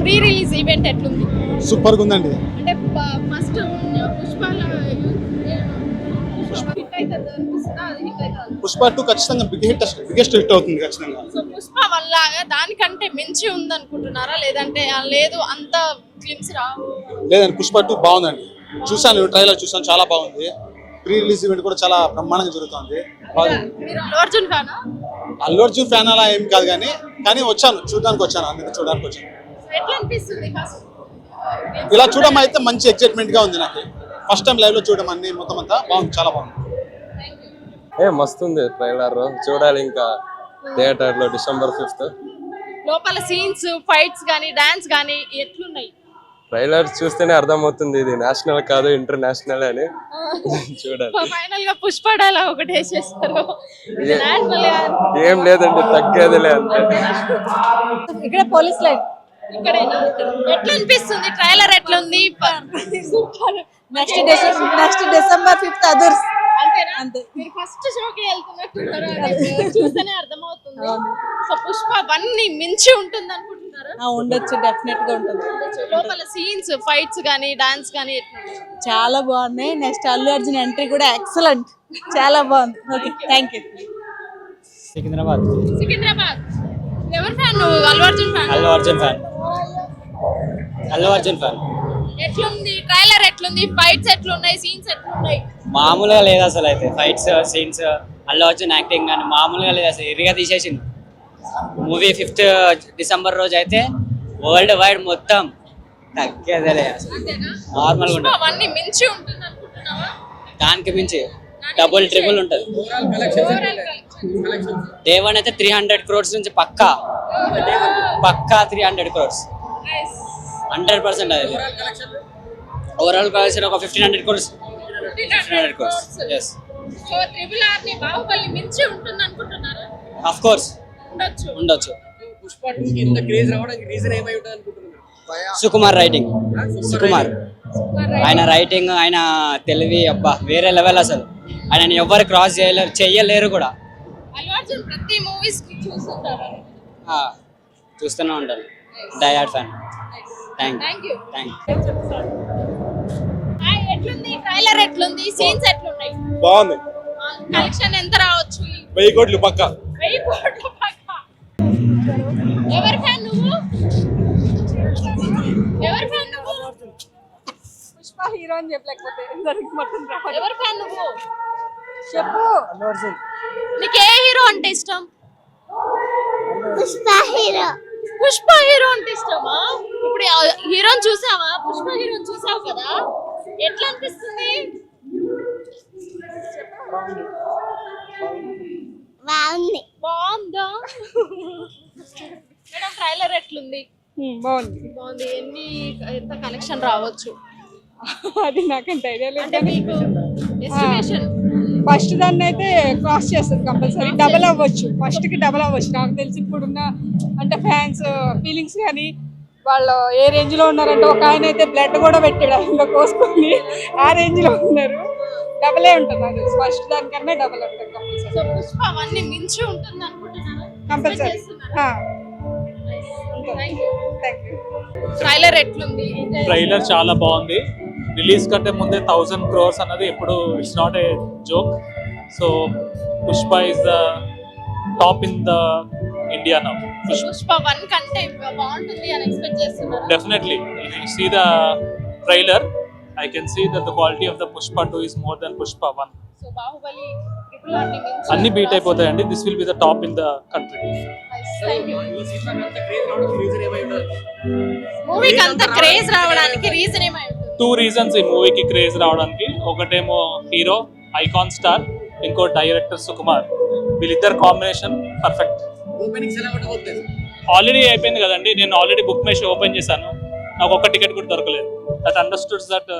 Pre release event ఎట్లుంది? సూపర్గా ఉందండి అంటే ఫస్ట్ పుష్పాల పుష్ప టూ ఖచ్చితంగా బిగ్ హిట్ బిగ్గెస్ట్ హిట్ అవుతుంది ఖచ్చితంగా. సో పుష్ప వన్ లాగా దానికంటే మించి ఉంది అనుకుంటున్నారా లేదంటే లేదు అంత ఫిల్మ్స్ రావు లేదండి పుష్ప టూ బాగుందండి. చూసాను ట్రైలర్ చూసాను చాలా బాగుంది. ప్రీ రిలీజ్ ఈవెంట్ కూడా చాలా బ్రహ్మాండంగా జరుగుతుంది. అల్లు అర్జున్ ఫ్యానా అలా ఏం కాదు కానీ కానీ వచ్చాను చూడడానికి వచ్చాను అందుకే చూడడానికి వచ్చాను. ఇలా చూడడం అయితే మంచి ఎక్సైట్మెంట్గా ఉంది నాకు. ఫస్ట్ టైం లైవ్లో చూడడం అన్ని మొత్తం అంతా బాగుంది చాలా బాగుంది. ఏ మస్తుంది ట్రైలర్ చూడాలి ఇంకా థియేటర్లో డిసెంబర్ ఫిఫ్త్ లోపల సీన్స్ ఫైట్స్ కానీ డాన్స్ కానీ ఎట్లున్నాయి? ట్రైలర్ చూస్తేనే అర్థమవుతుంది ఇది నేషనల్ కాదు ఇంటర్నేషనల్ అని. చూడాలి. ఫైనల్గా పుష్ప డైలాగ్ ఒకటి వేసేస్తారు. ఇది. ఏ- లేదండి తగ్గేదిలే అంతే. ఇక్కడ పోలీస్ లైన్ ఇక్కడేనా ఎట్లా అనిపిస్తుంది ట్రైలర్ ఎట్లుంది? Super. Next December next December fifth others. అంతేనా? అంతే. మీరు ఫస్ట్ షోకి వెళ్తున్నట్టున్నారు అది చూస్తేనే అర్థమవుతుంది. సో పుష్ప వన్ని మించి ఉంటుంది అనుకుంటున్నారా ఉండొచ్చు. డెఫినెట్గా ఉంటుంది లోపల సీన్స్ ఫైట్స్ కానీ డాన్స్ కానీ చాలా బాగున్నాయి. నెక్స్ట్ అల్లు అర్జున్ ఎంట్రీ కూడా ఎక్సలెంట్. చాలా బాగుంది. Okay. Thank you. Secunderabad. Secunderabad. ఎవరు ఫ్యాన్ నువ్వు? Allu Arjun fan? Allu Arjun fan. Allu Arjun fan ఎట్లుంది? ట్రైలర్ ఎట్లుంది? ఫైట్స్ ఎట్లున్నాయి? సీన్స్ ఎట్లున్నాయి? మామూలుగా లేదు అసలు అయితే. Fights scenes Allu Arjun acting కానీ మామూలుగా లేదు. అసలు ఇరిగా తీసేసింది మూవీ ఫిఫ్త్ డిసెంబర్ రోజు అయితే వరల్డ్ వైడ్ మొత్తం తగ్గేదేలే అసలు. అంతేనా? నార్మల్గా పుష్ప ఉంటుంది. వన్ని మించి ఉంటుంది అనుకుంటున్నావా? దానికి మించి. డబుల్ ట్రిపుల్ ఉంటుంది. ఓవరాల్ కలెక్షన్ డే వన్ అయితే త్రీ హండ్రెడ్ క్రోర్స్ నుంచి పక్కా. పక్కా three hundred crores hundred percent అది. ఓవరాల్ కలెక్షన్ ఒక fifteen hundred fifteen hundred crores yes so triple ఆర్ని బాహుబలి మించి ఉంటుంది అనుకుంటున్నారా ఆఫ్ కోర్స్ ఉండొచ్చు. ఉండొచ్చు. పుష్ప టూ కి ఇంత క్రేజ్ రావడానికి రీజన్ ఏమై ఉంటుంది అనుకుంటున్నారు? సుకుమార్ రైటింగ్ సుకుమార్ ఆయన రైటింగ్ ఆయన తెలివి అబ్బా వేరే లెవెల్ అసలు. ఆయన ఎవరు క్రాస్ చేయలేరు చెయ్యలేరు కూడా. ప్రతి మూవీస్ చూస్తుంటారు? చూస్తూనే ఉంటాను. డయాడ్ ఫ్యాన్ థ్యాంక్ యూ ఎట్లుంది? ట్రైలర్ ఎట్లుంది? సీన్స్ ఎట్లున్నాయి? బాగుంది కలెక్షన్ ఎంత రావచ్చు? వెయ్యి కోట్లు పక్క. వెయ్యి కోట్ల పక్క. ఎవరి ఫ్యాన్ నువ్వు? ఎవరి ఫ్యాన్ నువ్వు? పుష్ప హీరో అని చెప్పలేకపోతే. ఎవరి ఫ్యాన్ నువ్వు? చెప్పు. నీకు ఏ హీరో అంటే ఇష్టం? పుష్ప హీరో. పుష్ప హీరో అంటే ఇష్టమా? ఇప్పుడు హీరోని చూసావా? పుష్ప హీరోని చూసావు కదా? ఎట్లా అనిపిస్తుంది? బాగుంది. బాగుందా? మేడం ట్రైలర్ ఎట్లుంది? బాగుంది. బాగుంది. ఎన్ని ఎంత కలెక్షన్ రావచ్చు? అది నాకంత ఐడియా అంటే మీకు ఎస్టిమేషన్ ఫస్ట్ దాన్ని అయితే క్రాస్ చేస్తుంది కంపల్సరీ డబల్ అవ్వచ్చు. ఫస్ట్కి డబల్ అవ్వచ్చు. నాకు తెలిసి ఇప్పుడున్న అంటే ఫ్యాన్స్ ఫీలింగ్స్ కానీ వాళ్ళు ఏ రేంజ్లో ఉన్నారంటే ఒక ఆయన అయితే బ్లడ్ కూడా పెట్టాడు. అందులో కోసుకొని ఆ రేంజ్లో ఉన్నారు. డబలే ఉంటుంది ఫస్ట్ దానికన్నా డబల్ ఉంటుంది కంపల్సరీ. మించి ఉంటుంది కంపల్సరీ. ట్రైలర్ ఎట్లుంది? ట్రైలర్ చాలా బాగుంది. రిలీజ్ కంటే ముందే థౌజండ్ క్రోర్స్ అన్నది ఎప్పుడు it's not a joke so Pushpa is the top in the India now Pushpa one కంటే బాగుంటుంది అని ఎక్స్పెక్ట్ చేస్తున్నారు. Definitely see the trailer I can see that the quality of the Pushpa two is more than Pushpa one so Baahubali triple ఆర్ని మించి అన్ని beat అయిపోతాయండి. This will be the top in the country craze రావడానికి reason ఏమై ఉంటుంది మూవీకి అంత craze రావడానికి reason ఏమై ఉంటుంది? టూ రీజన్స్ ఈ మూవీకి క్రేజ్ రావడానికి. ఒకటేమో హీరో ఐకాన్ స్టార్ ఇంకో డైరెక్టర్ సుకుమార్. వీళ్ళిద్దరు కాంబినేషన్ పర్ఫెక్ట్ ఆల్రెడీ అయిపోయింది కదండి నేను ఆల్రెడీ బుక్ మేష్ ఓపెన్ చేశాను. నాకు ఒక్క టికెట్ కూడా దొరకలేదు. That understoods that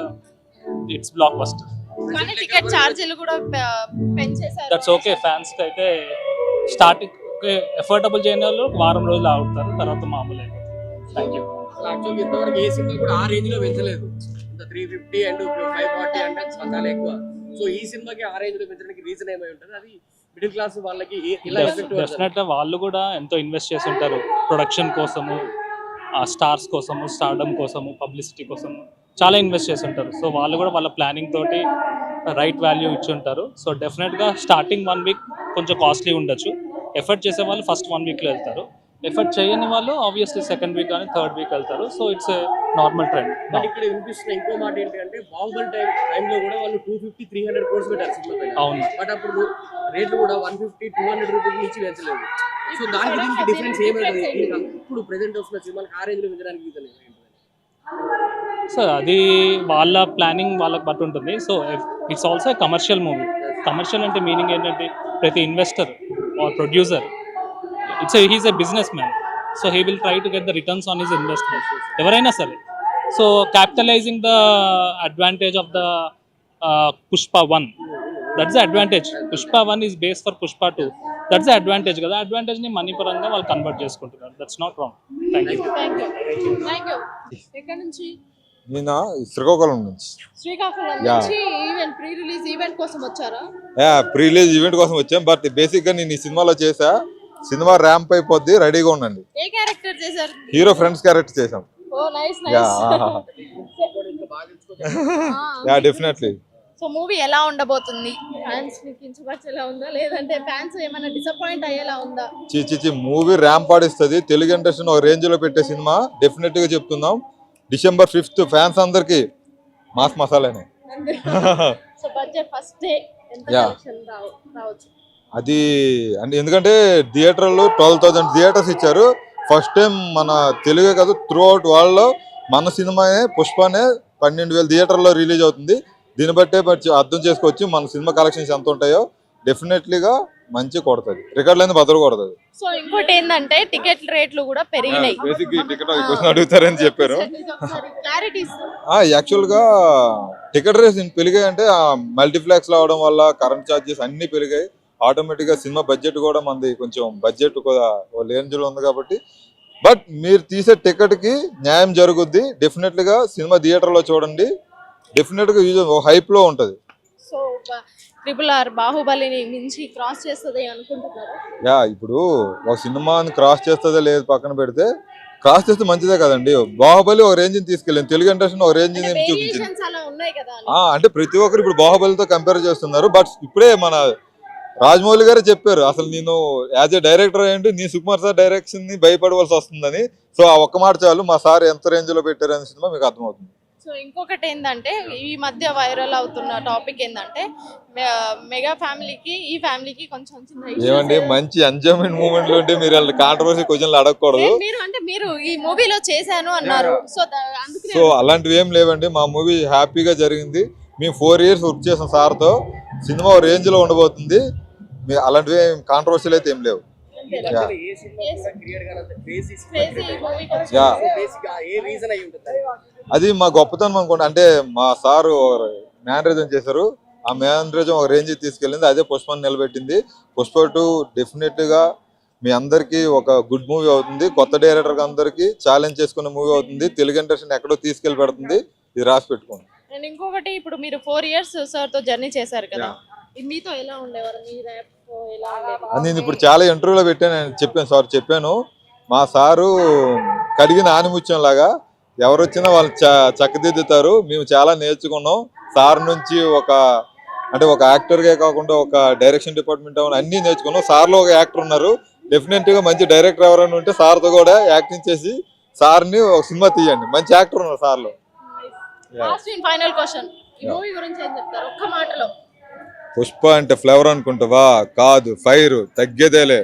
it's blockbuster కానీ టికెట్ ఛార్జీలు కూడా పె- పెంచేశారు. దట్స్ ఓకే ఫ్యాన్స్కి అయితే స్టార్టింగ్ ఎఫర్టబుల్ చేయని వాళ్ళు వారం రోజులు ఆగుతారు తర్వాత మామూలు. అయిపోతుంది థ్యాంక్ యూ యాక్చువల్గా ఇంతవరకు ఏ సినిమా కూడా ఆ రేంజ్లో పెంచలేదు. ఇంత three fifty and five forty అంటే చాలా ఎక్కువ. సో ఈ సినిమాకి ఆ రేంజ్లో పెంచడానికి రీజన్ ఏమై ఉంటుంది? అది మిడిల్ క్లాస్ వాళ్ళకి ఎఫెక్ట్ డెఫినెట్ వాళ్ళు కూడా ఎంతో ఇన్వెస్ట్ చేసి ఉంటారు ప్రొడక్షన్ కోసము ఆ స్టార్స్ కోసము స్టార్డమ్ కోసము పబ్లిసిటీ కోసము చాలా ఇన్వెస్ట్ చేసి ఉంటారు సో వాళ్ళు కూడా వాళ్ళ ప్లానింగ్ తోటి రైట్ వాల్యూ ఇచ్చి ఉంటారు సో డెఫినెట్గా స్టార్టింగ్ వన్ వీక్ కొంచెం కాస్ట్లీ ఉండొచ్చు. ఎఫర్ట్ చేసే వాళ్ళు ఫస్ట్ వన్ వీక్లో వెళ్తారు. ఎఫర్ట్ చేయని వాళ్ళు ఆబ్వియస్లీ సెకండ్ వీక్ కానీ థర్డ్ వీక్ వెళ్తారు. So it's normal trend but ఇక్కడ వినిపిస్తున్న ఇంకో మాట ఏంటి అంటే బాహుబలి టైం టైంలో కూడా వాళ్ళు two fifty three hundred crores పెట్టారు సినిమా అవును. బట్ అప్పుడు రేట్లు కూడా one fifty two hundred rupees నుంచి పెంచలేదు. సో దానికి దీనికి డిఫరెన్స్ ఏమైంది ఇప్పుడు ప్రెసెంట్ వస్తున్న సినిమాకి ఆ రేంజ్లో పెంచడానికి? సో అది వాళ్ళ ప్లానింగ్ వాళ్ళకి బట్టి ఉంటుంది. So it's also commercial movie commercial అంటే మీనింగ్ ఏంటంటే ప్రతి investor or producer it's he's a business man so he will try to get the returns on his investment ఎవరైనా సరే. So capitalizing the advantage of the Pushpa one that's the advantage Pushpa one is base for Pushpa two that's the advantage కదా. అడ్వాంటేజ్ని money పరంగా వాళ్ళు convert చేసుకుంటున్నారు. That's not wrong thank you thank you thank you ఎక్కడి నుంచి? నేను? శ్రీకాకుళం నుంచి. Pre release event కోసం వచ్చారా? ప్రీ రిలీజ్ ఈవెంట్ కోసం వచ్చాం. బట్ బేసిక్గా నేను ఈ సినిమాలో చేసా సినిమా ర్యాంప్ అయిపోద్ది రెడీగా ఉండండి. ఏ క్యారెక్టర్ చేశారు? హీరో ఫ్రెండ్స్ క్యారెక్టర్ చేసాం ఓ nice yeah. Nice. Definitely. So movie ఎలా ఉండబోతుంది? ఫ్యాన్స్కి కించపరిచేలా ఉందా? లేదంటే ఫ్యాన్స్ ఏమైనా డిసప్పాయింట్ అయ్యేలా ఉందా? చిచి మూవీ ర్యాంప్ ఆడిస్తుంది. తెలుగు ఇండస్ట్రీని ఒక రేంజ్లో పెట్టే సినిమా. డెఫినెట్గా చెప్తున్నాం. డిసెంబర్ ఫిఫ్త్ ఫ్యాన్స్ అందరికి mass మసాలానే. So budget first day. ఎంత. కలెక్షన్ రావచ్చు. అది అంటే ఎందుకంటే థియేటర్లు ట్వెల్వ్ థౌసండ్ థియేటర్స్ ఇచ్చారు. ఫస్ట్ టైం మన తెలుగే కాదు త్రూ అవుట్ వరల్డ్లో మన సినిమానే పుష్పనే పన్నెండు వేల థియేటర్లో రిలీజ్ అవుతుంది. దీన్ని బట్టే అర్థం చేసుకోవచ్చు మన సినిమా కలెక్షన్స్ ఎంత ఉంటాయో. డెఫినెట్లీగా మంచి కొడుతుంది. రికార్డ్ లేని బదులు కొడుతుంది. సో ఇంకోటి ఏంటంటే టికెట్ రేట్లు కూడా పెరిగినాయి. బేసిక్ టికెట్ క్వశ్చన్ అడుగుతారని చెప్పారు. యాక్చువల్గా టికెట్ రేస్ పెరిగాయి అంటే మల్టీప్లెక్స్ అవడం వల్ల కరెంట్ ఛార్జెస్ అన్ని పెరిగాయి. ఆటోమేటిక్గా సినిమా బడ్జెట్ కూడా మనది కొంచెం బడ్జెట్ కూడా రేంజ్లో ఉంది కాబట్టి. బట్ మీరు తీసే టికెట్కి న్యాయం జరుగుద్ది. డెఫినెట్గా సినిమా థియేటర్లో చూడండి. డెఫినెట్గా యూజ్ హైప్లో ఉంటది. సో ట్రిపుల్ ఆర్ బాహుబలిని మించి క్రాస్ చేస్తుంది అనుకుంటున్నారు? యా ఇప్పుడు ఒక సినిమాని క్రాస్ చేస్తుందో లేదు పక్కన పెడితే. క్రాస్ చేస్తే మంచిదే కదండి. బాహుబలి ఒక రేంజ్ తీసుకెళ్ళింది. తెలుగు ఇండస్ట్రీ ఒక రేంజ్ చూపించింది. అంటే ప్రతి ఒక్కరు ఇప్పుడు బాహుబలితో కంపేర్ చేస్తున్నారు. బట్ ఇప్పుడే మన రాజమౌళి గారే చెప్పారు అసలు నేను యాజ్ ఏ డైరెక్టర్ ఏంటి నీ సుకుమార్ సార్ డైరెక్షన్ని భయపడవలసి వస్తుందని. సో ఆ ఒక్క మాట చాలు మా సార్ ఎంత రేంజ్లో పెట్టారనే సినిమా మీకు అర్థమవుతుంది. సో ఇంకొకటి ఏంటంటే ఈ మధ్య వైరల్ అవుతున్న టాపిక్ ఏంటంటే మెగా ఫ్యామిలీకి ఈ ఫ్యామిలీకి కొంచెం ఏమండి మంచి ఎంజాయ్మెంట్ మూమెంట్లో ఉంటే మీరు కాంట్రవర్సీ క్వశ్చన్లు అడగకూడదు. మీరు అంటే మీరు ఈ మూవీలో చేశాను అన్నారు. సో సో అలాంటివి ఏం లేవండి మా మూవీ హ్యాపీగా జరిగింది. మేము ఫోర్ ఇయర్స్ వర్క్ చేసాం సార్తో. సినిమా రేంజ్లో ఉండబోతుంది. అలాంటివి కాంట్రవర్సీలు అయితే ఏం లేవు. అది మా గొప్పతనం అనుకోండి. అంటే మా సారు మేనరేజం చేశారు. ఆ మేనరేజం ఒక రేంజ్ తీసుకెళ్ళింది. అదే పుష్పని నిలబెట్టింది. పుష్ప టూ డెఫినెట్గా మీ అందరికి ఒక గుడ్ మూవీ అవుతుంది. కొత్త డైరెక్టర్ అందరికి ఛాలెంజ్ చేసుకునే మూవీ అవుతుంది. తెలుగు ఇండస్ట్రీని ఎక్కడో తీసుకెళ్ళి పెడుతుంది. ఇది రాసి పెట్టుకోండి. ఇంకొకటి ఇప్పుడు మీరు ఫోర్ ఇయర్స్ సార్తో జర్నీ చేశారు కదా. ఇది మీతో ఎలా ఉండేవారు? మీ నేను ఇప్పుడు చాలా ఇంటర్వ్యూలో పెట్టాను నేను చెప్పాను సార్ చెప్పాను. మా సారు కడిగిన ఆనిముత్యం లాగా ఎవరు వచ్చినా వాళ్ళు చ చక్కదిద్దుతారు. మేము చాలా నేర్చుకున్నాం. సార్ నుంచి ఒక అంటే ఒక యాక్టర్గా కాకుండా ఒక డైరెక్షన్ డిపార్ట్మెంట్ అవన్నీ అన్నీ నేర్చుకున్నాం. సార్లో ఒక యాక్టర్ ఉన్నారు. డెఫినెట్గా మంచి డైరెక్టర్ ఎవరైనా ఉంటే సార్తో కూడా యాక్టింగ్ చేసి సార్ని ఒక సినిమా తీయండి. మంచి యాక్టర్ ఉన్నారు సార్లో. ఫైనల్ క్వశ్చన్ ఈ మూవీ గురించి ఏం చెప్తారు? ఒక్క మాటలో. పుష్ప అంటే ఫ్లేవర్ అనుకుంటావా కాదు ఫైర్ తగ్గేదేలే.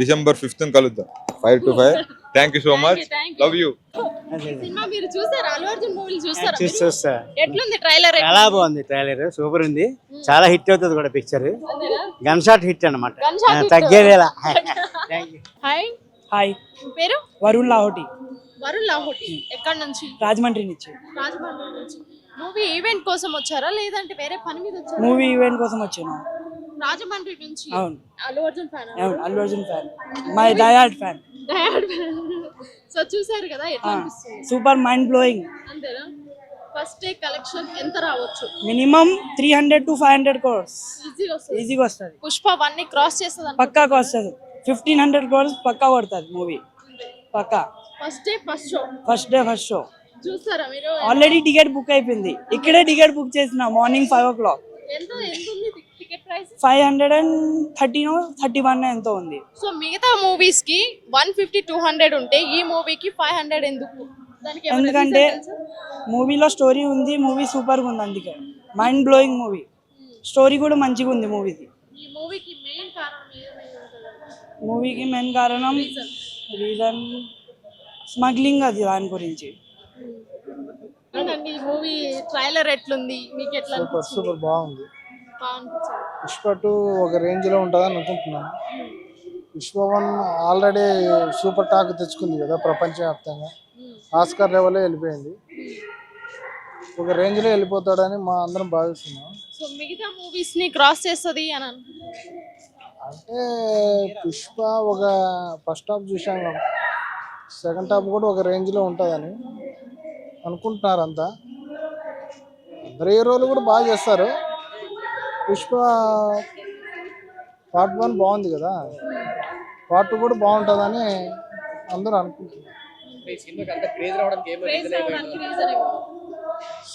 డిసెంబర్ ఫిఫ్త్ కలుద్దాం. Five to five. Thank you so much. Love you cinema మీరు చూసారా? అల్లు అర్జున్ మూవీలు చూస్తారా చూసి మీరు? చూస్తా. ఎట్లుంది ట్రైలర్? చాలా బాగుంది ట్రైలర్. సూపర్ ఉంది. చాలా హిట్ అవుతుంది కూడా పిక్చర్ గన్ షాట్ హిట్ అనమాట. తగ్గేదేలా. హాయ్ హాయ్ మీ పేరు? వరుణ్ లాహోటి. వరుణ్ లాహోటి. ఎక్కడి నుంచి? రాజమండ్రి నుంచి. రాజమండ్రి నుంచి. మూవీ ఈవెంట్ కోసం వచ్చారా? లేదంటే వేరే పని మీద వచ్చారా? మూవీ ఈవెంట్ కోసం వచ్చాను. రాజమండ్రి నుంచి అవును. అల్లు అర్జున్ ఫ్యాన్? అవును అల్లు అర్జున్ ఫ్యాన్. మై డయాడ్ ఫ్యాన్. సో చూసారు కదా ఎట్లా అనిపిస్తుంది? Super mind blowing. అంతేనా? ఫస్ట్ డే కలెక్షన్ ఎంత రావచ్చు? Minimum three hundred to five hundred crores. ఈజీగా వస్తుంది. ఈజీగా వస్తుంది. పుష్ప వన్ క్రాస్ చేస్తుంది పక్కాగా వస్తుంది ఫిఫ్టీన్ హండ్రెడ్ క్రోర్స్ పక్కా కొడుతుంది మూవీ. పక్కా. First day first show. First day first show. చూస్తారా మీరు? ఆల్రెడీ టికెట్ బుక్ అయిపోయింది. ఇక్కడే టికెట్ బుక్ చేసిన మార్నింగ్ ఫైవ్ ఓ క్లాక్ ఎంత ఎంత ఉంది ticket price five hundred and థర్టీనో thirty one ఎంతో ఉంది. సో మిగతా మూవీస్కి వన్ ఫిఫ్టీ టూ హండ్రెడ్ ఉంటే ఈ మూవీకి ఫైవ్ హండ్రెడ్ ఎందుకు? దానికి ఏమైనా ఎందుకంటే reason తెలుసా? మూవీలో స్టోరీ ఉంది మూవీ సూపర్గా ఉంది అందుకే. మైండ్ బ్లోయింగ్ మూవీ స్టోరీ కూడా మంచిగా ఉంది మూవీది ఈ మూవీకి మెయిన్ కారణం ఏమై ఉంటుంది? మూవీకి మెయిన్ కారణం రీజన్ స్మగ్లింగ్ అది దాని గురించి. అవునండి మూవీ ట్రైలర్ ఎట్లుంది? మీకు ఎట్లా సూపర్ సూపర్ బాగుంది. పుష్ప టూ ఒక రేంజ్లో ఉంటుందని అనుకుంటున్నాను. Pushpa one already super talk తెచ్చుకుంది కదా ప్రపంచవ్యాప్తంగా. ఆస్కార్ లెవెల్లో వెళ్ళిపోయింది. ఒక రేంజ్లో వెళ్ళిపోతాడని మా అందరం భావిస్తున్నాం. సో మిగతా మూవీస్ని క్రాస్ చేస్తుంది అని అంటే పుష్ప ఒక ఫస్ట్ హాఫ్ చూసాం సెకండ్ హాఫ్ కూడా ఒక రేంజ్లో ఉంటుందని. అనుకుంటున్నారు అంతా అందరు హీరోలు కూడా బాగా చేస్తారు. పుష్ప పార్ట్ వన్ బాగుంది కదా. పార్ట్ టూ కూడా బాగుంటుందని అందరూ అనుకుంటున్నారు.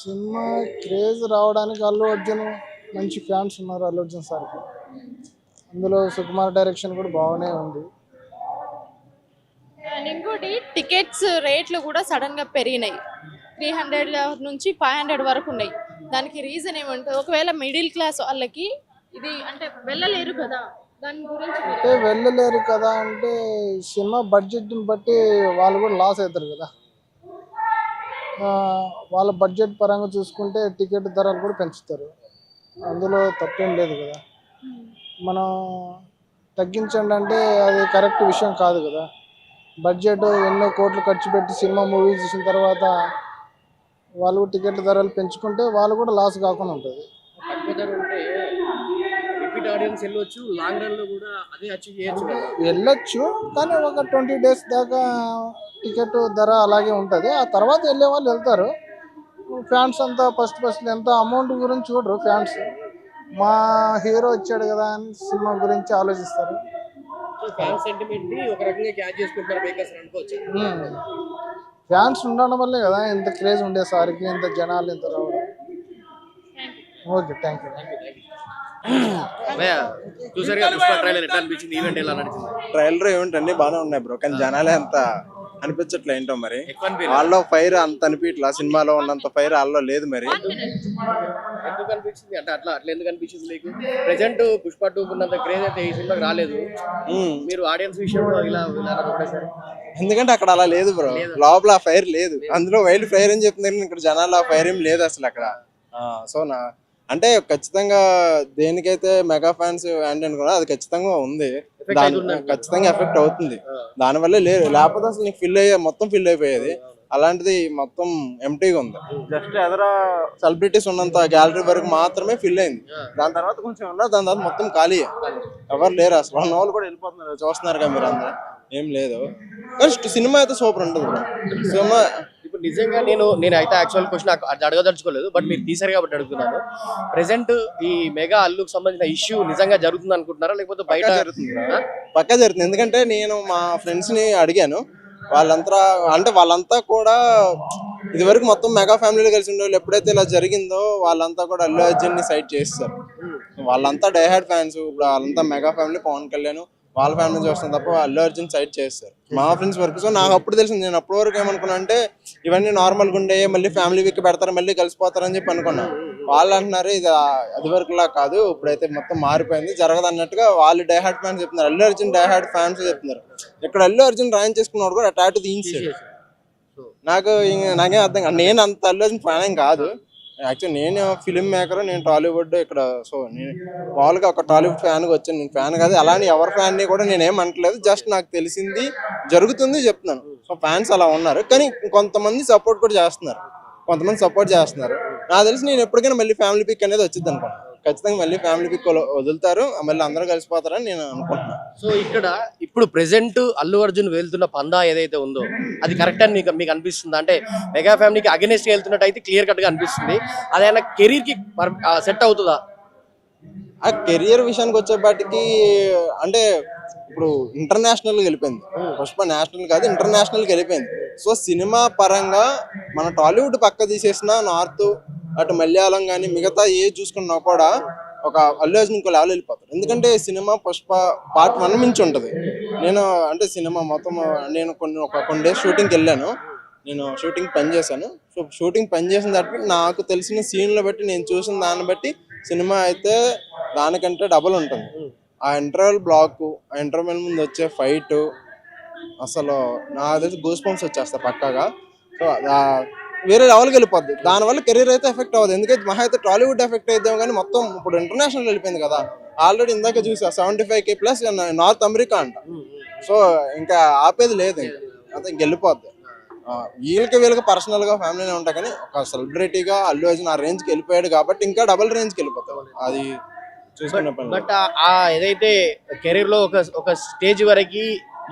సినిమా క్రేజ్ రావడానికి అల్లు అర్జున్ మంచి ఫ్యాన్స్ ఉన్నారు అల్లు అర్జున్ సార్కి అందులో సుకుమార్ డైరెక్షన్ కూడా బాగానే ఉంది. అండ్ ఇంకోటి టికెట్స్ రేట్లు కూడా సడన్గా పెరిగినాయి. త్రీ హండ్రెడ్ నుంచి ఫైవ్ హండ్రెడ్ వరకు ఉన్నాయి. దానికి రీజన్ ఏమంటుంది ఒకవేళ మిడిల్ క్లాస్ వాళ్ళకి ఇది అంటే వెళ్ళలేరు కదా దాని గురించి అంటే వెళ్ళలేరు కదా అంటే సినిమా బడ్జెట్ని బట్టి వాళ్ళు కూడా లాస్ అవుతారు కదా. వాళ్ళ బడ్జెట్ పరంగా చూసుకుంటే టికెట్ ధరలు కూడా పెంచుతారు. అందులో తప్పేం లేదు కదా. మనం తగ్గించండి అంటే అది కరెక్ట్ విషయం కాదు కదా. బడ్జెట్ ఎన్నో కోట్లు ఖర్చు పెట్టి సినిమా మూవీ చూసిన తర్వాత వాళ్ళు కూడా టికెట్ ధరలు పెంచుకుంటే వాళ్ళు కూడా లాస్ కాకుండా ఉంటుంది. వెళ్ళొచ్చు కానీ ఒక ట్వంటీ డేస్ దాకా టికెట్ ధర అలాగే ఉంటుంది. ఆ తర్వాత వెళ్ళే వాళ్ళు వెళ్తారు. ఫ్యాన్స్ అంతా ఫస్ట్ ఫస్ట్ ఎంత అమౌంట్ గురించి చూడరు ఫ్యాన్స్. మా హీరో వచ్చాడు కదా అని సినిమా గురించి ఆలోచిస్తారు. ఫ్యాన్ సెంటిమెంట్ని ఒక రకంగా క్యాచ్ చేసుకుంటారు మేకర్స్ అనుకోవచ్చు. ఫ్యాన్స్ ఉండడం వల్లే కదా ఇంత క్రేజ్ ఉండేసరికి ఇంత జనాలు ఇంత రావడం. ఓకే థ్యాంక్ యూ చూసారు ట్రైలర్ ఎట్లా అనిపించింది? ఈవెంట్ ఎలా నడిచింది ట్రైలర్ ఏమిటి అన్ని బాగానే ఉన్నాయి బ్రో కానీ జనాలే అంత అనిపించట్లే ఏంటో మరి. వాళ్ళలో ఫైర్ అంత అనిపించట్లా. సినిమాలో ఉన్నంత ఫైర్ వాళ్ళలో లేదు మరి. ఎందుకు అనిపించింది? అంటే అట్లా అట్లా ఎందుకు అనిపించింది మీకు? ప్రెసెంట్ పుష్ప టూ ఉన్నంత క్రేజ్ అయితే ఈ సినిమాకి రాలేదు. మీరు ఆడియన్స్ విషయంలో ఇలా ఇలా ఒకటేసారి ఎందుకంటే అక్కడ అలా లేదు బ్రో లోపల ఆ ఫైర్ లేదు. అందులో వైల్డ్ ఫైర్ అని చెప్తున్నారు కానీ ఇక్కడ జనాలు ఆ ఫైర్ ఏం లేదు అసలు అక్కడ. సో నా అంటే ఖచ్చితంగా దేనికైతే మెగా ఫ్యాన్స్ ఏంటి అనుకున్నా అది ఖచ్చితంగా ఉంది. ఖచ్చితంగా ఎఫెక్ట్ అవుతుంది. దానివల్ల లేకపోతే అసలు నీకు ఫిల్ అయ్యే మొత్తం ఫిల్ అయిపోయేది. అలాంటిది మొత్తం ఎంటీగా ఉంది. జస్ట్ ఎదర సెలబ్రిటీస్ ఉన్నంత గ్యాలరీ వరకు మాత్రమే ఫిల్ అయింది. దాని తర్వాత కొంచెం ఉన్నా దాని తర్వాత మొత్తం ఖాళీ. ఎవరు లేరు అసలు. ఉన్న వాళ్ళు కూడా వెళ్ళిపోతున్నారు. చూస్తున్నారు కదా మీరు అందరూ. ఏం లేదు. కానీ సినిమా అయితే సూపర్ ఉంటుంది bro. సినిమా ఇప్పుడు నిజంగా నేను నేను అయితే యాక్చువల్ క్వశ్చన్ అది అడగదలుచుకోలేదు బట్ మీరు తీసారు కాబట్టి అడుగుతున్నాను. ప్రెసెంట్ ఈ మెగా అల్లుకు సంబంధించిన ఇష్యూ నిజంగా జరుగుతుంది అనుకుంటున్నారా లేకపోతే బయట జరుగుతుంది. పక్కా జరుగుతుంది. ఎందుకంటే నేను మా ఫ్రెండ్స్ని అడిగాను. వాళ్ళంతా అంటే వాళ్ళంతా కూడా ఇదివరకు మొత్తం మెగా ఫ్యామిలీలో కలిసి ఉండేవాళ్ళు ఎప్పుడైతే ఇలా జరిగిందో వాళ్ళంతా కూడా అల్లు అర్జున్ని సైడ్ చేస్తారు. వాళ్ళంతా డైహార్డ్ ఫ్యాన్స్ ఇప్పుడు వాళ్ళంతా మెగా ఫ్యామిలీ పవన్ కళ్యాణ్ వాళ్ళ ఫ్యామిలీ చూస్తాం తప్ప అల్లు అర్జున్ సైడ్ చేస్తారు. మా ఫ్రెండ్స్ వరకు. సో నాకు అప్పుడు తెలిసింది నేను అప్పటి వరకు ఏమనుకున్నా అంటే ఇవన్నీ నార్మల్గా ఉండే మళ్ళీ ఫ్యామిలీ వీక్ పెడతారు మళ్ళీ కలిసిపోతారని చెప్పి అనుకున్నా. వాళ్ళు అంటున్నారు ఇది అది వరకులా కాదు ఇప్పుడైతే మొత్తం మారిపోయింది జరగదు అన్నట్టుగా వాళ్ళు డైహార్డ్ ఫ్యాన్స్ చెప్తున్నారు అల్లు అర్జున్ డైహార్డ్ ఫ్యాన్స్ చెప్తున్నారు. ఇక్కడ అల్లు అర్జున్ రాయన్ చేసుకున్నాడు కూడా టాటూ తీయించాడు నాకు ఇంక- నాకేం అర్థం కాదు. నేను అంత అల్లు అర్జున్ ఫ్యాన్ ఏం కాదు. యాక్చువల్ నేను ఫిలిం మేకర్ నేను టాలీవుడ్ ఇక్కడ సో నేను మామూలుగా ఒక టాలీవుడ్ ఫ్యాన్గా వచ్చాను. నేను ఫ్యాన్ కాదు. అలానే ఎవరి ఫ్యాన్ని కూడా నేను ఏం అంటలేదు జస్ట్ నాకు తెలిసింది జరుగుతుంది చెప్తున్నాను. సో ఫ్యాన్స్ అలా ఉన్నారు. కానీ కొంతమంది సపోర్ట్ కూడా చేస్తున్నారు. కొంతమంది సపోర్ట్ చేస్తున్నారు. నాకు తెలిసి నేను ఎప్పటికైనా మళ్ళీ ఫ్యామిలీ పిక్ అనేది వచ్చింది అనుకున్నాను ఖచ్చితంగా మళ్ళీ ఫ్యామిలీ పిక్ వదులుతారు. మళ్ళీ అందరూ కలిసిపోతారని నేను అనుకుంటున్నాను సో ఇక్కడ ఇప్పుడు ప్రెసెంట్ అల్లు అర్జున్ వెళ్తున్న పందా ఏదైతే ఉందో అది కరెక్ట్ అని మీకు మీకు అనిపిస్తుంది? అంటే మెగా ఫ్యామిలీకి అగెనెస్ట్ వెళ్తున్నట్టు అయితే క్లియర్ కట్గా అనిపిస్తుంది. అది ఆయన కెరీర్కి సెట్ అవుతుందా? ఆ కెరియర్ విషయానికి వచ్చేపాటికి అంటే ఇప్పుడు ఇంటర్నేషనల్ వెళ్ళిపోయింది. పుష్ప నేషనల్ కాదు ఇంటర్నేషనల్ వెళ్ళిపోయింది. సో సినిమా పరంగా మన టాలీవుడ్ పక్క తీసేసిన నార్త్ అటు మలయాళం కానీ మిగతా ఏ చూసుకున్నా కూడా ఒక అల్లు అర్జున్ ఇంకో లెవెల్ వెళ్ళిపోతారు ఎందుకంటే సినిమా పుష్ప పార్ట్ వన్ మించి ఉంటుంది. నేను అంటే సినిమా మొత్తం నేను కొన్ని ఒక కొన్ని డేస్ షూటింగ్కి వెళ్ళాను. నేను షూటింగ్ పని చేశాను. సో షూటింగ్ పని చేసిన దాటి నాకు తెలిసిన సీన్లు బట్టి నేను చూసిన దాన్ని బట్టి సినిమా అయితే దానికంటే డబుల్ ఉంటుంది. ఆ ఇంటర్వెల్ బ్లాక్ ఆ ఇంటర్వెల్ ముందు వచ్చే ఫైట్ అసలు నా తెలిసి గూస్ పంప్స్ వచ్చేస్తాయి పక్కాగా. సో వేరే లెవెల్కి వెళ్ళిపోద్ది. దానివల్ల కెరీర్ అయితే ఎఫెక్ట్ అవ్వదు. ఎందుకంటే మహా అయితే టాలీవుడ్ ఎఫెక్ట్ అయితే కానీ మొత్తం ఇప్పుడు ఇంటర్నేషనల్ వెళ్ళిపోయింది కదా. ఆల్రెడీ ఇందాక చూసా seventy five K plus north America అంట. సో ఇంకా ఆపేది లేదు ఇంకా. అంతే ఇంక వెళ్ళిపోద్ది. ఆ, వీళ్ళకి వీళ్ళకి పర్సనల్గా ఫ్యామిలీనే ఉంటాయి కానీ ఒక సెలబ్రిటీగా అల్లు అర్జున్ ఆ రేంజ్కి వెళ్ళిపోయాడు కాబట్టి ఇంకా డబుల్ రేంజ్కి వెళ్ళిపోతాడు అది. బట్ ఆ ఏదైతే కెరీర్లో ఒక ఒక స్టేజ్ వరకు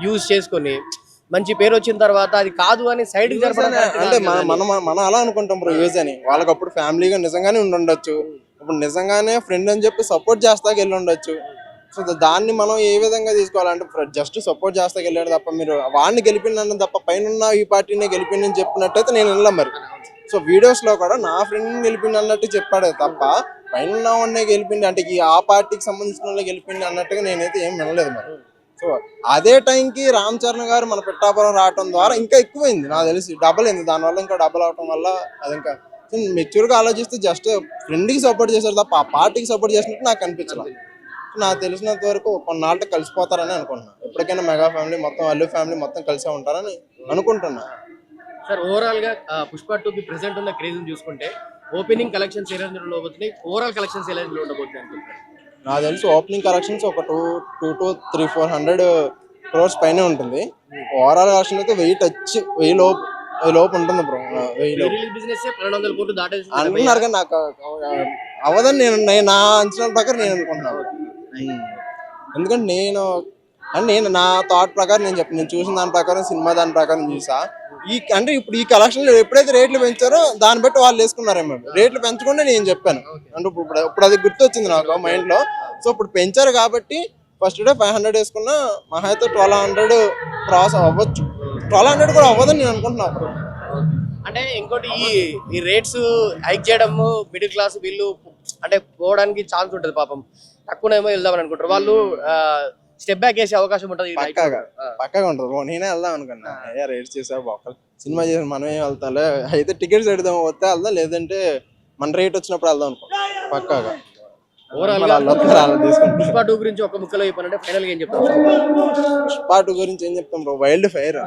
యూజ్ చేసుకొని మంచి పేరు వచ్చిన తర్వాత అది కాదు అని సైడ్ అంటే మన. మనం అలా అనుకుంటాం బ్రో యూజ్ అని. వాళ్ళకి అప్పుడు ఫ్యామిలీగా నిజంగానే ఉండి ఉండొచ్చు ఇప్పుడు నిజంగానే ఫ్రెండ్ అని చెప్పి సపోర్ట్ చేస్తాకి వెళ్ళి ఉండొచ్చు సో దాన్ని మనం ఏ విధంగా తీసుకోవాలంటే జస్ట్ సపోర్ట్ చేస్తాకి వెళ్ళాడు తప్ప మీరు వాడిని గెలిపిండన్న తప్ప పైన ఈ పార్టీనే గెలిపిండని చెప్పినట్టయితే నేను వెళ్ళాం మరి. సో వీడియోస్లో కూడా నా ఫ్రెండ్ గెలిపిండి అన్నట్టు చెప్పాడే తప్ప పైన ఉన్న వాడినే గెలిపిండి అంటే ఈ ఆ పార్టీకి సంబంధించిన వాళ్ళే గెలిపిండి అన్నట్టుగా నేనైతే ఏం వినలేదు మరి. సో అదే టైంకి రామ్ చరణ్ గారు మన పిట్టాపురం రావటం ద్వారా ఇంకా ఎక్కువైంది. నాకు తెలిసి డబల్ అయింది. దానివల్ల ఇంకా డబల్ అవటం వల్ల అది ఇంకా మెచ్యూర్గా ఆలోచిస్తే జస్ట్ ఫ్రెండ్కి సపోర్ట్ చేశారు తప్ప ఆ పార్టీకి సపోర్ట్ చేసినట్టు నాకు అనిపించలేదు నాకు తెలిసినంత వరకు కొన్నాళ్ళకి కలిసిపోతారని అనుకుంటున్నాను ఎప్పటికైనా మెగా ఫ్యామిలీ మొత్తం అల్లు ఫ్యామిలీ మొత్తం కలిసే ఉంటారని అనుకుంటున్నా. సార్ ఓవరాల్గా పుష్ప టూ కి ప్రెసెంట్ ఉన్న క్రేజ్ చూసుకుంటే ఓపెనింగ్ కలెక్షన్స్ ఏ రేంజ్ ఉండబోతున్నాయి ఓవరాల్ కలెక్షన్స్ ఏ రేంజ్లో ఉండబోతున్నాయి నాకు తెలిసి ఓపెనింగ్ కలెక్షన్స్ ఒక two two to three four hundred crores పైన ఉంటుంది. ఓవరాల్ కలెక్షన్ అయితే వెయ్యి టచ్ వెయ్యి లోపు వెయ్యి లోపు ఉంటుంది బ్రో వెయ్యి లోపు. అంటున్నారు కానీ నాకు అవదని నేను నేను నా అంచనాల ప్రకారం నేను అనుకుంటున్నాను. ఎందుకంటే నేను అంటే నేను నా థాట్ ప్రకారం నేను చెప్పను నేను చూసిన దాని ప్రకారం సినిమా దాని ప్రకారం చూసా. ఈ అంటే ఇప్పుడు ఈ కలెక్షన్ ఎప్పుడైతే రేట్లు పెంచారో దాన్ని బట్టి వాళ్ళు వేసుకున్నారేమో రేట్లు పెంచకుండా నేను చెప్పాను. అంటే ఇప్పుడు ఇప్పుడు అది గుర్తొచ్చింది నాకు మైండ్లో సో ఇప్పుడు పెంచారు కాబట్టి ఫస్ట్ డే ఫైవ్ హండ్రెడ్ వేసుకున్నా మహా అయితే ట్వెల్వ్ హండ్రెడ్ క్రాస్ అవ్వచ్చు. ట్వెల్వ్ హండ్రెడ్ కూడా అవ్వదని నేను అనుకుంటున్నాను అంటే ఇంకోటి ఈ ఈ రేట్స్ హైక్ చేయడము మిడిల్ క్లాస్ వీళ్ళు అంటే పోవడానికి ఛాన్స్ ఉంటుంది పాపం. తక్కువనేమో వెళ్దామని అనుకుంటారు. వాళ్ళు స్టెప్ బ్యాక్ వేసే అవకాశం ఉంటుంది పక్కాగా. పక్కాగా ఉంటుంది. నేనే వెళ్దాం అనుకున్నా. అయ్యా రేట్స్ చేసా బాగా సినిమా చేసి మనమే వెళ్తాంలే అయితే టికెట్స్ పెడదాం. వస్తే వెళ్దాం. లేదంటే మన రేట్ వచ్చినప్పుడు వెళ్దాం అనుకో. పక్కాగా. పుష్ప టూ గురించి ఒక ముక్కలో చెప్పాలంటే ఫైనల్గా ఏం చెప్తారు పుష్పాటు గురించి ఏం చెప్తాం బ్రో వైల్డ్ ఫైర్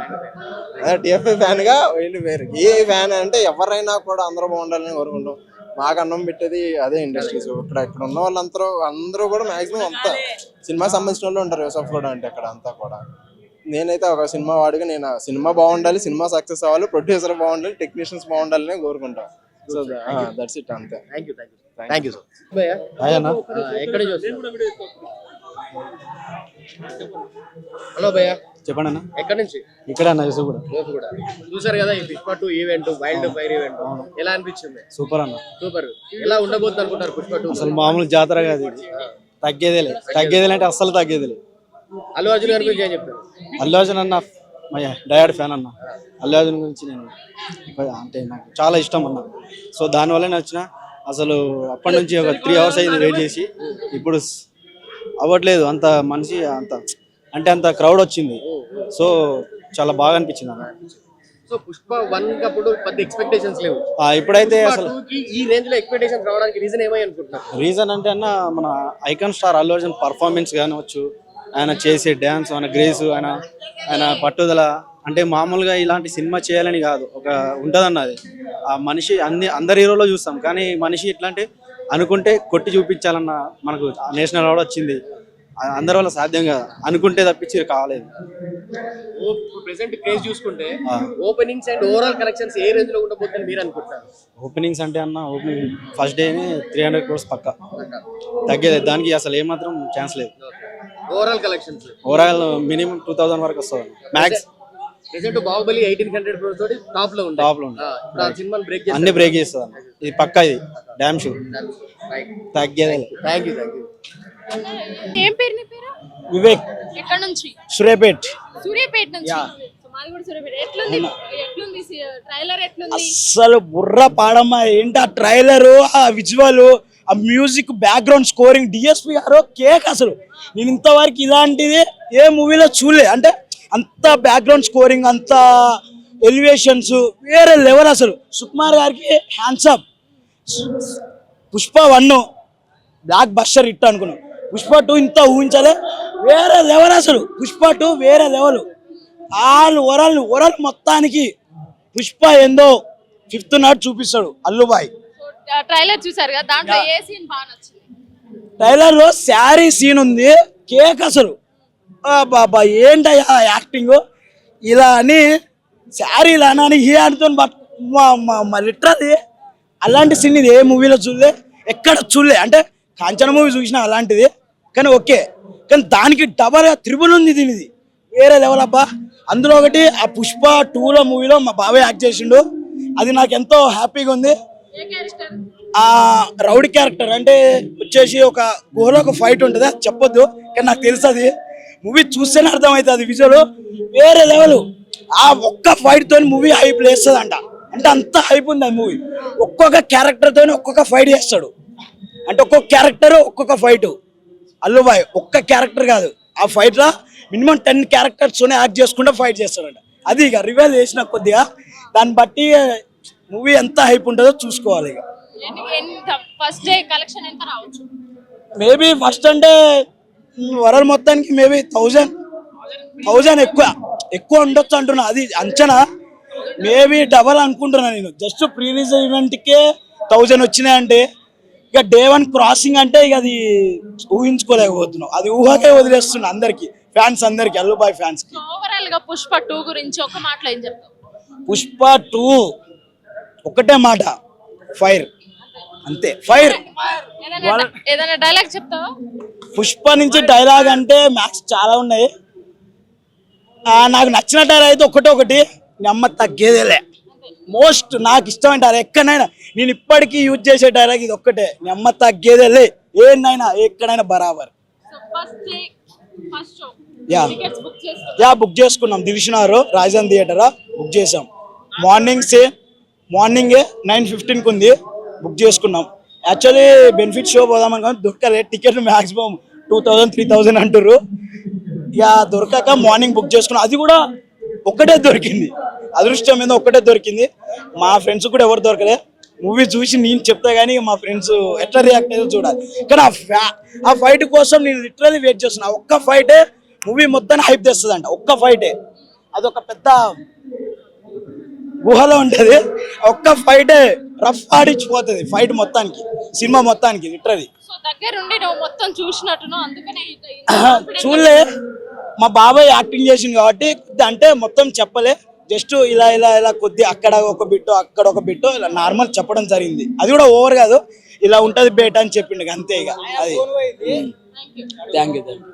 టిఎఫ్ఐ ఫ్యాన్గా వైల్డ్ ఫైర్ ఏ ఫ్యాన్ అంటే ఎవరైనా కూడా అందరూ బాగుండాలని కోరుకుంటాం. మాకు అన్నం పెట్టేది అదే ఇండస్ట్రీస్ ఇక్కడ ఇక్కడ ఉన్న వాళ్ళందరూ అందరూ కూడా మాక్సిమం అంతా సినిమా సంబంధించిన వాళ్ళు ఉంటారు యూసఫ్ కూడా అంటే అక్కడ అంతా కూడా. నేనైతే ఒక సినిమా వాడిగా నేను సినిమా బాగుండాలి సినిమా సక్సెస్ అవ్వాలి ప్రొడ్యూసర్ బాగుండాలి టెక్నీషియన్స్ బాగుండాలని కోరుకుంటా. సో దట్స్ ఇట్ అంతే. Thank you thank you sir ఎక్కడ హలో భయ్యా చెప్పండి అన్న. ఎక్కడి నుంచి? ఇక్కడ అన్న కూడా కూడా చూసారు కదా ఈ Pushpa two event wild fire event. ఎలా అనిపించింది? సూపర్ అన్న. సూపర్. ఎలా ఉండబోతుంది అనుకుంటారు పుష్ప టూ? అసలు మామూలు జాతర కాదు ఇది. తగ్గేదేలే తగ్గేదేలే అంటే అస్సలు తగ్గేదేలే అల్లు అర్జున్ గారి గురించి ఏం చెప్తారు? అల్లు అర్జున్ అన్న డయాడ్ ఫ్యాన్ అన్న. అల్లు అర్జున్ గురించి నేను అంటే నాకు చాలా ఇష్టం అన్న. సో దానివల్ల నేను వచ్చిన అసలు అప్పటి నుంచి ఒక త్రీ అవర్స్ అయింది వెయిట్ చేసి. ఇప్పుడు అవ్వట్లేదు. అంత మనిషి అంత అంటే అంత క్రౌడ్ వచ్చింది. సో చాలా బాగా అనిపించింది అన్న. సో పుష్ప వన్ అప్పుడు పెద్ద ఎక్స్పెక్టేషన్స్ లేవు. ఆ, ఇప్పుడైతే అసలు టూ కి ఈ రేంజ్లో ఎక్స్పెక్టేషన్స్ రావడానికి రీజన్ ఏమై అనుకుంటున్నారు రీజన్ అంటే అన్న మన icon star Allu Arjun performance కానివచ్చు ఆయన చేసే డ్యాన్స్ ఆయన గ్రేస్ ఆయన ఆయన పట్టుదల అంటే మామూలుగా ఇలాంటి సినిమా చేయాలని కాదు. ఒక ఉంటుందన్న అది. ఆ మనిషి అన్ని అందరి హీరోలో చూస్తాం. కానీ మనిషి ఎట్లా అంటే అనుకుంటే కొట్టి చూపించాలన్న మనకు నేషనల్ అవార్డు వచ్చింది. అందరి వల్ల సాధ్యం కాదు. అనుకుంటే తప్పించి కాలేదు. ప్రెసెంట్ క్రేజ్ చూసుకుంటే. ఓపెనింగ్స్ అండ్ ఓవరాల్ కలెక్షన్స్ ఏ రేంజ్లో ఉండబోతుంది మీరు అనుకుంటారు ఓపెనింగ్స్ అంటే అన్న ఓపెనింగ్ ఫస్ట్ డేనే త్రీ హండ్రెడ్ క్రోర్స్ పక్క. తగ్గేది. దానికి అసలు ఏమాత్రం ఛాన్స్ లేదు. Overall collections overall minimum two thousand వరకు వస్తుంది. Max present Baahubali eighteen hundred crores తోటి టాప్లో ఉంది. టాప్లో ఉంది. ఇప్పుడు ఆ సినిమాని బ్రేక్ అన్ని బ్రేక్ చేస్తుంది ఇది పక్కా ఇది. డ్యామ్ షూర్ తగ్గేదే. థ్యాంక్ యూ థ్యాంక్ యూ ఏం పేరు నీ పేరు? వివేక్. ఎక్కడ నుంచి? సూర్యాపేట్. సూర్యాపేట నుంచి? సో మాది కూడా సూర్యాపేట. ఎట్లుంది? ఎట్లుంది? ట్రైలర్ ఎట్లుంది? అస్సలు బుర్ర పాడమ్మ. ఏంటి ఆ ట్రైలర్ ఆ విజువల్ ఆ మ్యూజిక్ బ్యాక్గ్రౌండ్ స్కోరింగ్? డిఎస్పి గారు కేక్ అసలు. నేను ఇంతవరకు ఇలాంటిది ఏ మూవీలో చూడలే. అంటే అంత బ్యాక్గ్రౌండ్ స్కోరింగ్ అంత ఎలివేషన్స్ వేరే లెవెల్ అసలు. సుకుమార్ గారికి hands up Pushpa one blockbuster hit అనుకున్నాం. పుష్ప టూ ఇంత ఊహించలే? వేరే లెవెల్ అసలు. పుష్ప టూ వేరే లెవెల్ ఆల్ ఓవరాల్ ఓవరాల్ మొత్తానికి పుష్ప ఏందో ఫిఫ్త్ నాట్ చూపిస్తాడు అల్లుబాయ్ ట్రైలర్ చూసారు కదా దాంట్లో ఏ సీన్ బాగా నచ్చింది? ట్రైలర్లో శారీ సీన్ ఉంది కేక్ అసలు. బాబా ఏంటయ్యా యాక్టింగ్ ఇలా అని శారీ ఇలా అని ఈ ఆడుతో లిటరలీ అలాంటి సీన్ ఇది ఏ మూవీలో చూడలే ఎక్కడ చూడలే. అంటే కాంచన మూవీ చూసిన అలాంటిది. కానీ ఓకే. కానీ దానికి డబల్ త్రిబుల్ ఉంది దీనిది. వేరే లెవెల్ అబ్బా. అందులో ఒకటి ఆ పుష్ప టూలో మూవీలో మా బాబాయ్ యాక్ట్ చేసిండు. అది నాకు ఎంతో హ్యాపీగా ఉంది. ఆ రౌడీ క్యారెక్టర్ అంటే వచ్చేసి ఒక గుహలో ఒక ఫైట్ ఉంటుంది. చెప్పొద్దు కానీ నాకు తెలుసు అది. మూవీ చూస్తేనే అర్థమవుతుంది విజువల్ వేరే లెవెల్ ఆ ఒక్క ఫైట్ తోని మూవీ హైప్ లేస్తుంది అంట అంటే అంత హైప్ ఉంది ఆ మూవీ ఒక్కొక్క క్యారెక్టర్ తోని ఒక్కొక్క ఫైట్ చేస్తాడు. అంటే ఒక్కొక్క క్యారెక్టర్ ఒక్కొక్క ఫైట్ అల్లుబాయ్ ఒక్క క్యారెక్టర్ కాదు. ఆ ఫైట్లో మినిమం టెన్ క్యారెక్టర్స్ తోనే యాక్ట్ చేసుకుంటే ఫైట్ చేస్తాడంట. అది ఇక రివైల్ చేసిన కొద్దిగా దాన్ని బట్టి మూవీ ఎంత హైప్ ఉంటుందో చూసుకోవాలి ఇక. ఫస్ట్ డే కలెక్షన్ ఎంత రావచ్చు? మేబీ ఫస్ట్ అంటే మ్, వరల్డ్ మొత్తానికి మేబీ థౌజండ్ థౌజండ్ ఎక్కువ. ఎక్కువ ఉండొచ్చు అంటున్నా. అది అంచనా. మేబీ డబల్ అనుకుంటున్నా నేను. జస్ట్ ప్రీ రిలీజ్ ఈవెంట్కే థౌజండ్ వచ్చినాయంటే. ఇక డే వన్ క్రాసింగ్ అంటే ఇక అది ఊహించుకోలేకపోతున్నాం. అది ఊహకే వదిలేస్తున్నా అందరికి ఫ్యాన్స్ అందరికి అల్లుబాయ్ ఫ్యాన్స్కి. ఓవరాల్గా పుష్ప టూ గురించి ఒక మాటలో ఏం చెప్తావు? పుష్ప టూ ఒకటే మాట ఫైర్ అంతే ఫైర్ ఏదైనా డైలాగ్ చెప్తావా? పుష్ప నుంచి డైలాగ్ అంటే మ్యాక్స్ చాలా ఉన్నాయి. ఆ, నాకు నచ్చిన డైలాగ్ అయితే ఒకటే ఒకటి. నీ అమ్మ తగ్గేదేలే. మోస్ట్ నాకు ఇష్టమైన డైలాగ్ ఎక్కడైనా నేను ఇప్పటికీ యూజ్ చేసే డైలాగ్ ఇది ఒక్కటే. అమ్మ తగ్గేదేలే ఏందైనా ఎక్కడైనా బరాబర్. యా. యా బుక్ చేసుకున్నాం. దిల్షునారు రాజధాని థియేటరా బుక్ చేసాం మార్నింగ్ సే మార్నింగే నైన్ ఫిఫ్టీన్కి ఉంది బుక్ చేసుకున్నాం. యాక్చువల్లీ బెనిఫిట్ షో పోదామని కానీ దొరకలే ticket maximum two thousand three thousand అంటారు ఇక దొరకక మార్నింగ్ బుక్ చేసుకున్నాం. అది కూడా ఒక్కటే దొరికింది. అదృష్టం మీద ఒక్కటే దొరికింది. మా ఫ్రెండ్స్ కూడా ఎవరు దొరకలే. మూవీ చూసి నేను చెప్తా కానీ మా ఫ్రెండ్స్ ఎట్లా రియాక్ట్ అయ్యో చూడాలి. కానీ ఆ ఫ్యా- ఆ ఫైట్ కోసం నేను లిటరలీ వెయిట్ చేస్తున్నా. ఒక్క ఫైటే మూవీ మొత్తాన్ని హైప్ తెస్తుంది అంట ఒక్క ఫైటే అదొక పెద్ద గుహలో ఉంటది. ఒక్క ఫైటే రఫ్ ఆడిచ్చిపోతుంది ఫైట్ మొత్తానికి. సినిమా మొత్తానికి లిటరలీ మొత్తం అందుకనే చూడలే. మా బాబాయ్ యాక్టింగ్ చేసింది కాబట్టి అంటే మొత్తం చెప్పలే. జస్ట్ ఇలా ఇలా ఇలా కొద్ది అక్కడ ఒక బిట్టు అక్కడ ఒక బిట్టు ఇలా నార్మల్ చెప్పడం జరిగింది. అది కూడా ఓవర్ కాదు. ఇలా ఉంటది బేట అని చెప్పిండు అంతే ఇక. అది. Thank you thank you